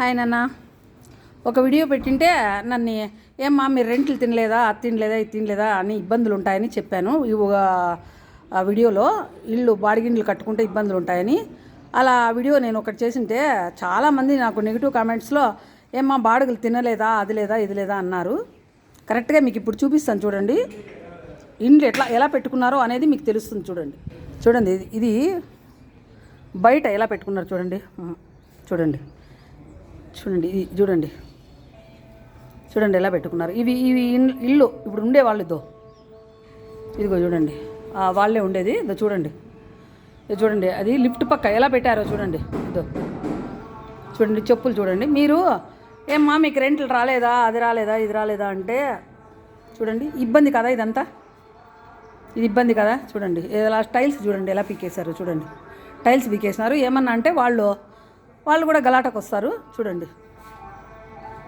Hi నాన్న. ఒక video పెట్టింటే నన్ను ఏమ్మా మీరు రెంట్లు తినలేదా? అది తినలేదా? ఇది తినలేదా? అని ఇబ్బందులు ఉంటాయని చెప్పాను. ఈ ఒక ఆ వీడియోలో ఇల్లు బాడిగిండ్లు కట్టుకుంటే ఇబ్బందులు ఉంటాయని అలా ఆ వీడియో నేను ఒకటి చేసింటే చాలామంది నాకు నెగిటివ్ కామెంట్స్లో ఏమ్మా బాడుగులు తినలేదా? అది లేదా? ఇది లేదా? అన్నారు. కరెక్ట్గా మీకు ఇప్పుడు చూపిస్తాను చూడండి. ఇండ్లు ఎట్లా ఎలా పెట్టుకున్నారో అనేది మీకు తెలుస్తుంది చూడండి. చూడండి ఇది- ఇది బయట ఎలా పెట్టుకున్నారు చూడండి. చూడండి. చూడండి ఇది చూడండి. చూడండి ఎలా పెట్టుకున్నారు. ఇవి ఇవి ఇల్లు ఇప్పుడు ఉండే వాళ్ళతో ఇదిగో చూడండి. వాళ్ళే ఉండేది. ఇదో చూడండి. ఇది చూడండి. అది లిఫ్ట్ పక్క ఎలా పెట్టారో చూడండి. ఇదో. చూడండి చెప్పులు చూడండి. మీరు ఏమ్మా మీకు రెంట్లు రాలేదా? అది రాలేదా? ఇది రాలేదా అంటే చూడండి. ఇబ్బంది కదా ఇదంతా? ఇది ఇబ్బంది కదా? చూడండి. ఎలా టైల్స్ చూడండి ఎలా పీకేశారు చూడండి. టైల్స్ పీకేసినారు. ఏమన్నా అంటే వాళ్ళు వాళ్ళు కూడా గలాటకు వస్తారు. చూడండి.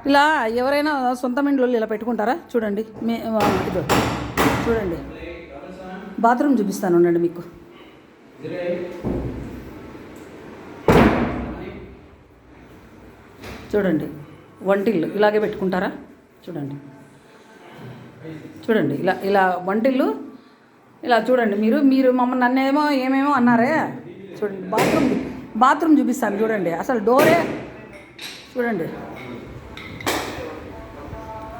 ఇలా ఎవరైనా సొంత ఇంట్లో ఇలా పెట్టుకుంటారా? చూడండి. మే ఇదో చూడండి. బాత్రూమ్ చూపిస్తాను ఉండండి మీకు. చూడండి. వంటిల్లు ఇలాగే పెట్టుకుంటారా? చూడండి. చూడండి. ఇలా ఇలా వంటిల్లు. ఇలా చూడండి మీరు మీరు మమ్మల్ని నన్నేమో ఏమేమో అన్నారే. చూడండి. బాత్రూమ్ బాత్రూమ్ చూపిస్తాను చూడండి. అసలు డోరే చూడండి.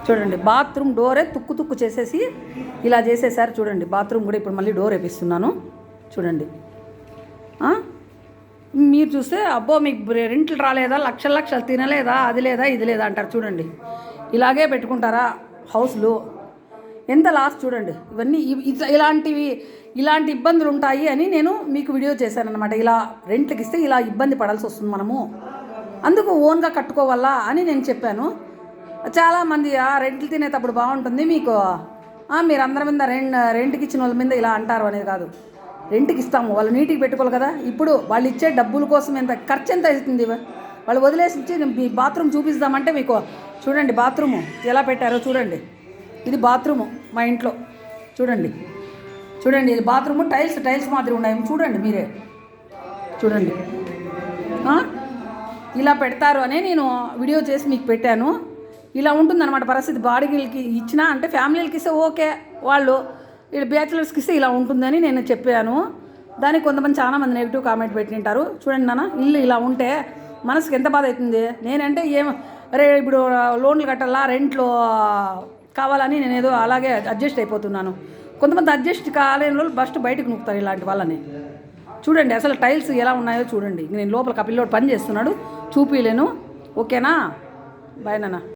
చూడండి బాత్రూమ్ డోరే తుక్కు తుక్కు చేసేసి ఇలా చేసేసారు చూడండి. బాత్రూమ్ కూడా ఇప్పుడు మళ్ళీ డోర్ వేపిస్తున్నాను చూడండి. మీరు చూస్తే అబ్బో మీకు రెంట్లు రాలేదా? లక్షల లక్షలు తినలేదా? అది లేదా ఇది లేదా అంటారు చూడండి. ఇలాగే పెట్టుకుంటారా హౌస్లు? ఎంత లాస్ చూడండి. ఇవన్నీ ఇవి- ఇలాంటివి ఇలాంటి ఇబ్బందులు ఉంటాయి అని నేను మీకు వీడియో చేశానన్నమాట. ఇలా రెంట్లకి ఇస్తే ఇలా ఇబ్బంది పడాల్సి వస్తుంది మనము. అందుకు ఓన్గా కట్టుకోవాలా అని నేను చెప్పాను. చాలామంది ఆ రెంట్లు తినేటప్పుడు బాగుంటుంది మీకు. మీరు అందరి మీద రెంట్ రెంట్కి ఇచ్చిన వాళ్ళ మీద ఇలా అంటారు అనేది కాదు. రెంట్కి ఇస్తాము వాళ్ళు నీటికి పెట్టుకోవాలి కదా. ఇప్పుడు వాళ్ళు ఇచ్చే డబ్బుల కోసం ఎంత ఖర్చు ఎంత అవుతుంది? వాళ్ళు వదిలేసి ఇచ్చి మీ బాత్రూమ్ చూపిస్తామంటే మీకు చూడండి బాత్రూము ఎలా పెట్టారో చూడండి. ఇది బాత్రూము మా ఇంట్లో. చూడండి. చూడండి ఇది బాత్రూము. టైల్స్ టైల్స్ మాదిరి ఉన్నాయి. చూడండి మీరే. చూడండి. ఇలా పెడతారు అని నేను వీడియో చేసి మీకు పెట్టాను. ఇలా ఉంటుందన్నమాట పరిస్థితి. బాడీలకి ఇచ్చినా అంటే ఫ్యామిలీలకి ఇస్తే ఓకే. వాళ్ళు వీళ్ళు బ్యాచులర్స్కి ఇస్తే ఇలా ఉంటుందని నేను చెప్పాను. దానికి కొంతమంది చాలా మంది నెగిటివ్ కామెంట్ పెట్టింటారు. చూడండి నాన్న ఇల్లు ఇలా ఉంటే మనసుకి ఎంత బాధ అవుతుంది? నేనంటే ఏం అరే ఇప్పుడు లోన్లు కట్టాలా? రెంట్లు కావాలని నేను ఏదో అలాగే అడ్జస్ట్ అయిపోతున్నాను. కొంతమంది అడ్జస్ట్ కాలేని వాళ్ళు ఫస్ట్ బయటకు నూపుతారు ఇలాంటి వాళ్ళని. చూడండి అసలు టైల్స్ ఎలా ఉన్నాయో చూడండి. నేను లోపల కపిల్లోడు పని చేస్తున్నాడు. చూపిలేను ఓకేనా? బాయ్ నాన్న.